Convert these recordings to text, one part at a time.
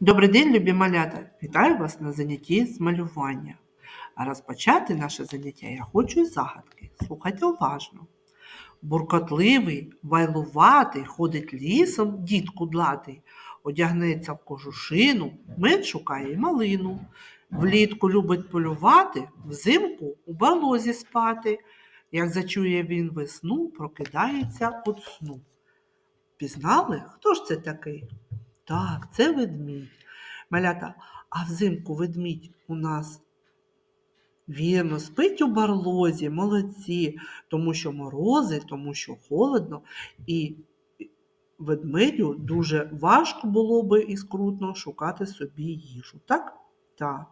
Добрий день, любі малята! Вітаю вас на занятті з малювання. А розпочати наше заняття я хочу із загадки. Слухайте уважно. Буркотливий, вайлуватий, ходить лісом дід кудлатий, одягнеться в кожушину, мед шукає малину. Влітку любить полювати, взимку у барлозі спати. Як зачує він весну, прокидається від сну. Пізнали, хто ж це такий? Так, це ведмідь. Малята, а взимку ведмідь у нас вірно спить у барлозі, молодці, тому що морози, тому що холодно, і ведмедю дуже важко було би і скрутно шукати собі їжу. Так? Так.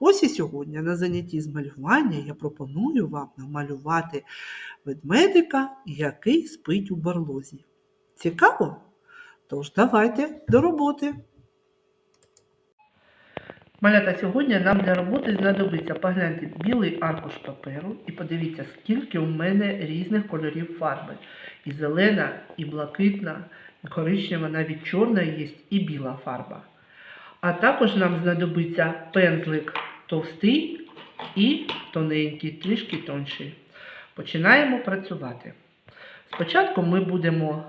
Ось і сьогодні на занятті з малювання я пропоную вам намалювати ведмедика, який спить у барлозі. Цікаво? Тож давайте до роботи. Малята, сьогодні нам для роботи знадобиться погляньте білий аркуш паперу і подивіться, скільки у мене різних кольорів фарби. І зелена, і блакитна, і коричнева, навіть чорна є, і біла фарба. А також нам знадобиться пензлик товстий і тоненький, трішки тонший. Починаємо працювати. Спочатку ми будемо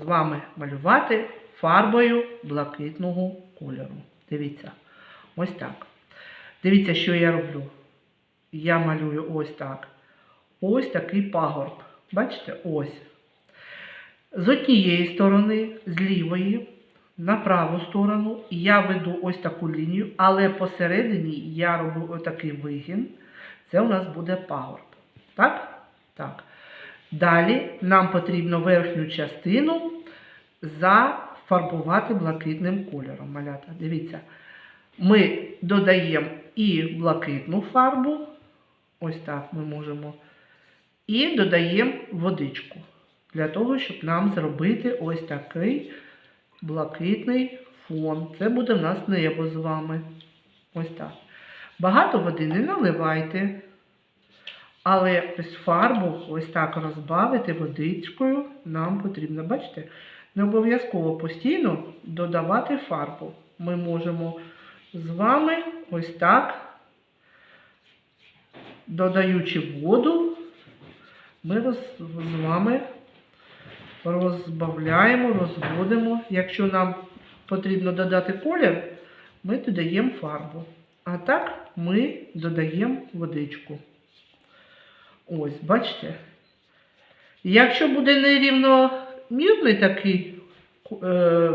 з вами малювати фарбою блакитного кольору. Дивіться, ось так. Дивіться, що я роблю. Я малюю ось так. Ось такий пагорб. Бачите? Ось. З однієї сторони, з лівої, на праву сторону я веду ось таку лінію, але посередині я роблю отакий вигін. Це у нас буде пагорб. Так? Так. Далі нам потрібно верхню частину зафарбувати блакитним кольором. Малята. Дивіться, ми додаємо і блакитну фарбу, ось так ми можемо, і додаємо водичку, для того, щоб нам зробити ось такий блакитний фон. Це буде в нас небо з вами. Ось так. Багато води не наливайте. Але ось фарбу ось так розбавити водичкою нам потрібно. Бачите? Не обов'язково постійно додавати фарбу. Ми можемо з вами ось так, додаючи воду, ми з вами розбавляємо, розводимо. Якщо нам потрібно додати колір, ми додаємо фарбу. А так ми додаємо водичку. Ось, бачите? Якщо буде нерівномірний такий, е,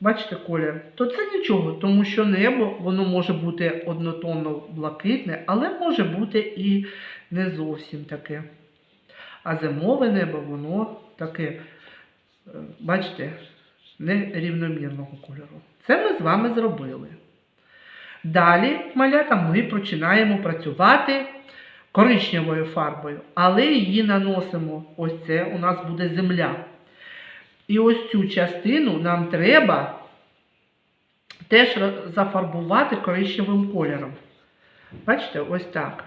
бачите, колір, то це нічого, тому що небо воно може бути однотонно блакитне, але може бути і не зовсім таке. А зимове небо, воно таке, е, бачите, нерівномірного кольору. Це ми з вами зробили. Далі, малята, ми починаємо працювати коричневою фарбою, але її наносимо. Ось це у нас буде земля. І ось цю частину нам треба теж зафарбувати коричневим кольором. Бачите, ось так.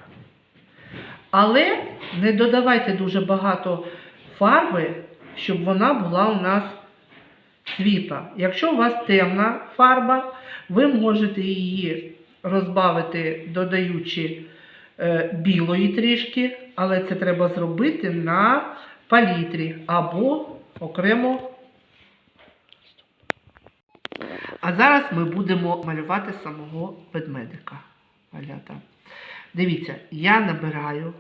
Але не додавайте дуже багато фарби, щоб вона була у нас світла. Якщо у вас темна фарба, ви можете її розбавити, додаючи білої трішки, але це треба зробити на палітрі або окремо. А зараз ми будемо малювати самого ведмедика. Малята. Дивіться, я набираю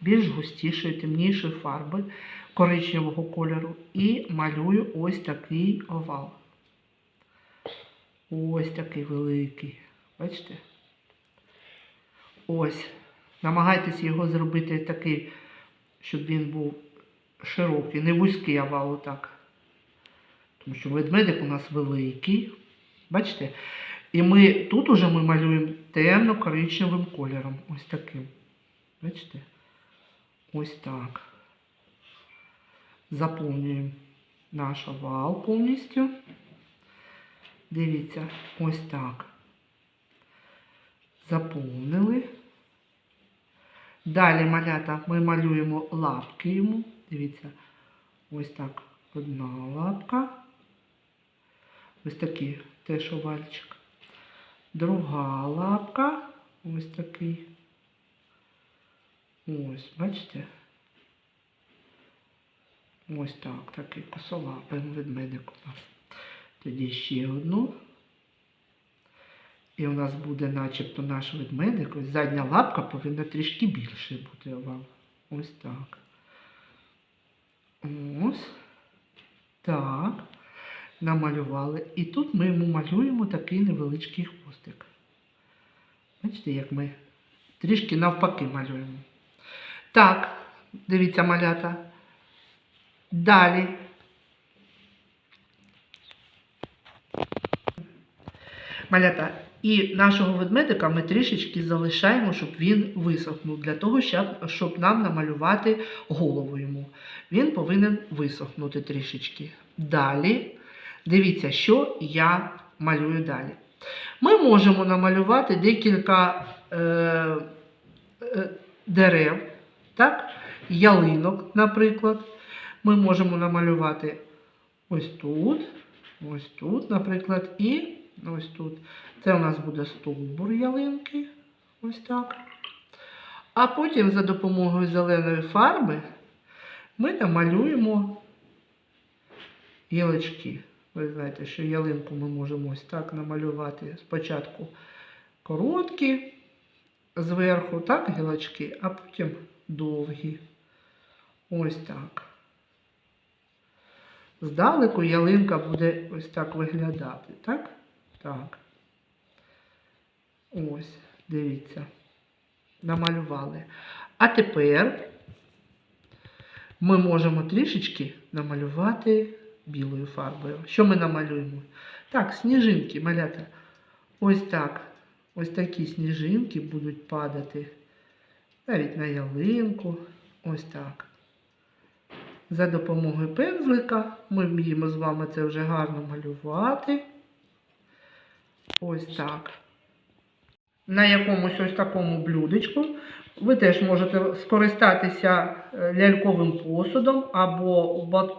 більш густішої, темнішої фарби коричневого кольору і малюю ось такий овал. Ось такий великий. Бачите? Ось. Намагайтеся його зробити такий, щоб він був широкий, не вузький овал отак. Тому що ведмедик у нас великий. Бачите? І ми тут уже ми малюємо темно-коричневим кольором. Ось таким. Бачите? Ось так. Заповнюємо наш овал повністю. Дивіться, ось так. Заповнили. Далі малята ми малюємо лапки йому. Дивіться, ось так одна лапка, Ось такий теж овальчик. Друга лапка. Ось такий. Ось, бачите? Ось так, такий косолапий ведмедик у нас. Тоді ще одну. І у нас буде начебто наш ведмедик. Ось задня лапка повинна трішки більше бути овал. Ось так. Ось. Так. Намалювали. І тут ми йому малюємо такий невеличкий хвостик. Бачите, як ми трішки навпаки малюємо. Так, дивіться, малята. Далі. Малята, і нашого ведмедика ми трішечки залишаємо, щоб він висохнув, для того, щоб, нам намалювати голову йому. Він повинен висохнути трішечки. Далі, дивіться, що я малюю далі. Ми можемо намалювати декілька е, е, дерев, так? ялинок, наприклад. Ми можемо намалювати ось тут, ось тут, наприклад, і ось тут. Це у нас буде стовбур ялинки. Ось так. А потім за допомогою зеленої фарби ми намалюємо гілочки. Ви знаєте, що ялинку ми можемо ось так намалювати спочатку короткі зверху, так, гілочки, а потім довгі. Ось так. Здалеку ялинка буде ось так виглядати, так? Так. Ось, дивіться. Намалювали. А тепер ми можемо трішечки намалювати білою фарбою. Що ми намалюємо? Так, сніжинки, малята. Ось так. Ось такі сніжинки будуть падати. Навіть на ялинку. Ось так. За допомогою пензлика ми вміємо з вами це вже гарно малювати. Ось так. На якомусь ось такому блюдечку ви теж можете скористатися е, ляльковим посудом або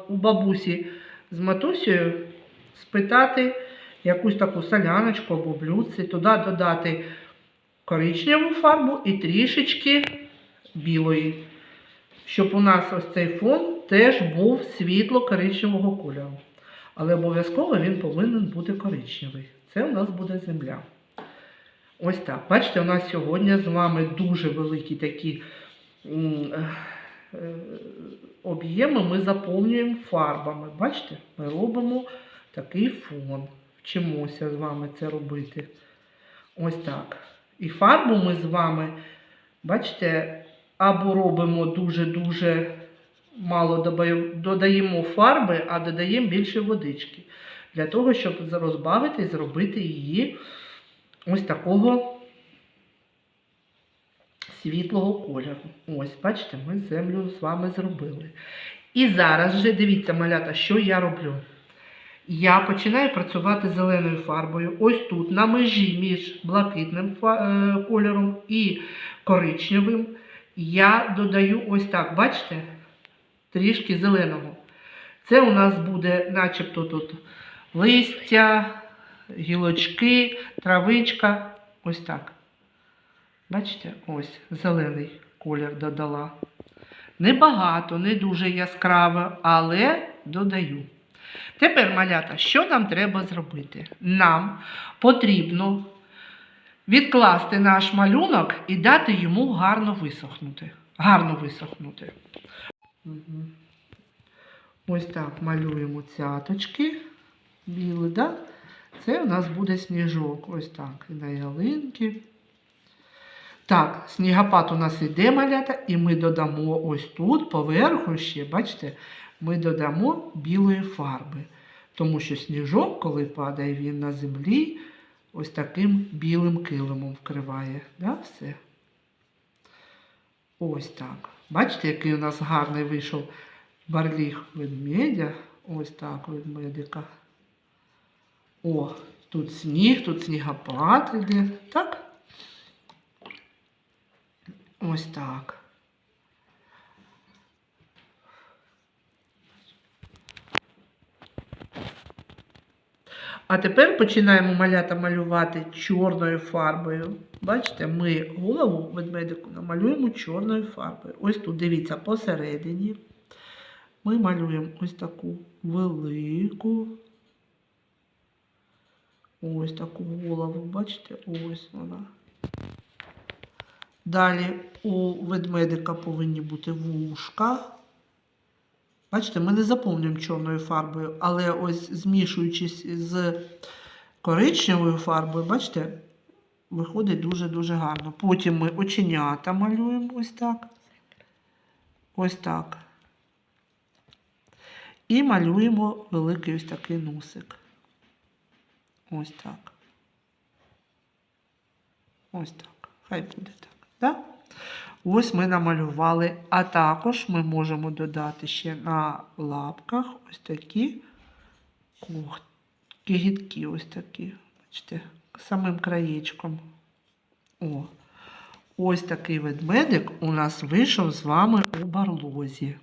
у бабусі з матусею спитати якусь таку соляночку або блюдце, туди додати коричневу фарбу і трішечки білої, щоб у нас ось цей фон теж був світло-коричневого кольору. Але обов'язково він повинен бути коричневий. Це у нас буде земля. Ось так. Бачите, у нас сьогодні з вами дуже великі такі е, об'єми ми заповнюємо фарбами. Бачите, ми робимо такий фон. Вчимося з вами це робити. Ось так. І фарбу ми з вами, бачите, або робимо дуже-дуже мало додаємо фарби, а додаємо більше водички. Для того, щоб розбавити і зробити її ось такого світлого кольору. Ось, бачите, ми землю з вами зробили. І зараз же дивіться, малята, що я роблю. Я починаю працювати зеленою фарбою. Ось тут, на межі між блакитним е, кольором і коричневим. Я додаю ось так, бачите, трішки зеленого. Це у нас буде, начебто, тут листя, гілочки, травичка. Ось так. Бачите, ось зелений колір додала. Небагато, не дуже яскраво, але додаю. Тепер, малята, що нам треба зробити? Нам потрібно відкласти наш малюнок і дати йому гарно висохнути. Гарно висохнути. Мгм. Ось так малюємо цяточки білі, да? Це у нас буде сніжок. Ось так. І на ялинки. Так, снігопад у нас іде малята, і ми додамо ось тут, поверху ще, бачите, ми додамо білої фарби. Тому що сніжок, коли падає він на землі, ось таким білим килимом вкриває. Да, все. Ось так. Бачите, який у нас гарний вийшов барліг ведмедя. Ось так ведмедика. О, тут сніг, тут снігопад іде. Так? Ось так. А тепер починаємо малята малювати чорною фарбою. Бачите, ми голову ведмедику намалюємо чорною фарбою. Ось тут, дивіться, посередині. Ми малюємо ось таку велику. Ось таку голову, бачите, ось вона. Далі у ведмедика повинні бути вушка. Бачите, ми не заповнюємо чорною фарбою, але ось змішуючись з коричневою фарбою, бачите, виходить дуже-дуже гарно. Потім ми оченята малюємо ось так. Ось так. І малюємо великий ось такий носик. Ось так. Ось так. Хай буде так. Да? Ось ми намалювали, а також ми можемо додати ще на лапках ось такі кігітки, ось такі. Бачите, самим краєчком. О, ось такий ведмедик у нас вийшов з вами у барлозі.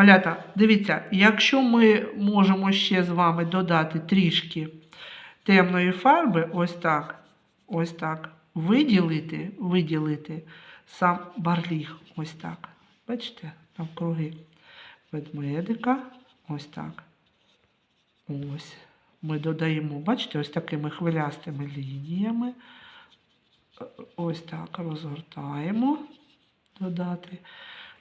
Малята, дивіться, якщо ми можемо ще з вами додати трішки темної фарби, ось так, ось так, виділити, виділити сам барліг, ось так. Бачите, навкруги ведмедика, ось так. Ось. Ми додаємо, бачите, ось такими хвилястими лініями. Ось так розгортаємо, додати.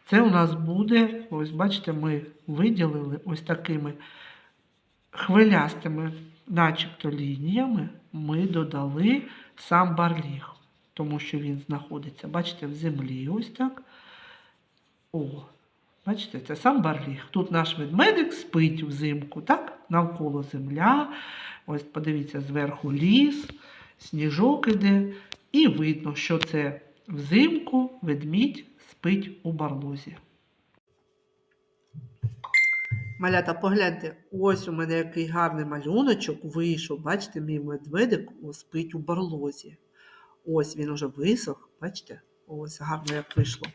Це у нас буде, ось бачите, ми виділили ось такими хвилястими, начебто лініями, ми додали сам барліг, тому що він знаходиться, бачите, в землі ось так. О, бачите, це сам барліг. Тут наш ведмедик спить взимку, так? Навколо земля. Ось подивіться, зверху ліс, сніжок іде. І видно, що це взимку ведмідь спить у барлозі. Малята, погляньте, ось у мене який гарний малюночок вийшов. Бачите, мій медведик спить у барлозі. Ось він уже висох, бачите? Ось гарно як вийшло.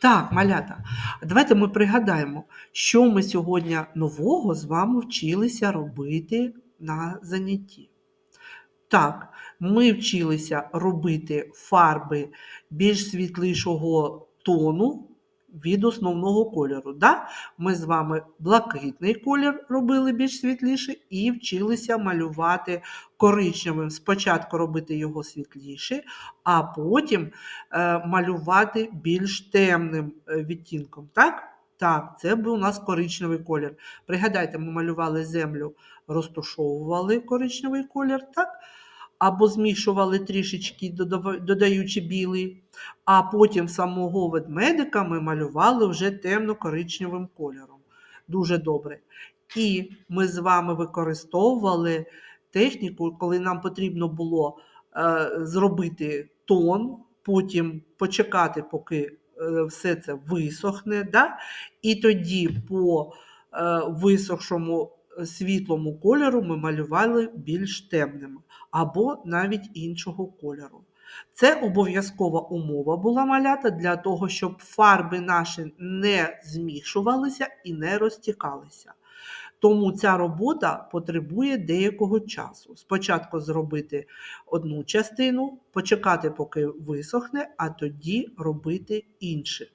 Так, малята, давайте ми пригадаємо, що ми сьогодні нового з вами вчилися робити на занятті. Так, ми вчилися робити фарби більш світлішого тону від основного кольору. Да? Ми з вами блакитний колір робили більш світліший і вчилися малювати коричневим. Спочатку робити його світліше, а потім е, малювати більш темним е, відтінком. Так? Так, це був у нас коричневий колір. Пригадайте, ми малювали землю, розташовували коричневий колір, так? Або змішували трішечки, додаючи білий, а потім самого ведмедика ми малювали вже темно-коричневим кольором. Дуже добре. І ми з вами використовували техніку, коли нам потрібно було е, зробити тон, потім почекати, поки е, все це висохне. Да? І тоді по е, висохшому е, світлому кольору ми малювали більш темними або навіть іншого кольору. Це обов'язкова умова була малята для того, щоб фарби наші не змішувалися і не розтікалися. Тому ця робота потребує деякого часу. Спочатку зробити одну частину, почекати, поки висохне, а тоді робити інше.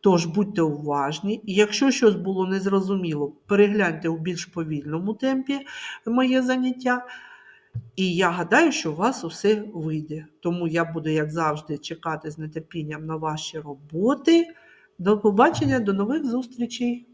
Тож будьте уважні, якщо щось було незрозуміло, перегляньте у більш повільному темпі моє заняття. І я гадаю, що у вас усе вийде. Тому я буду, як завжди, чекати з нетерпінням на ваші роботи. До побачення, до нових зустрічей!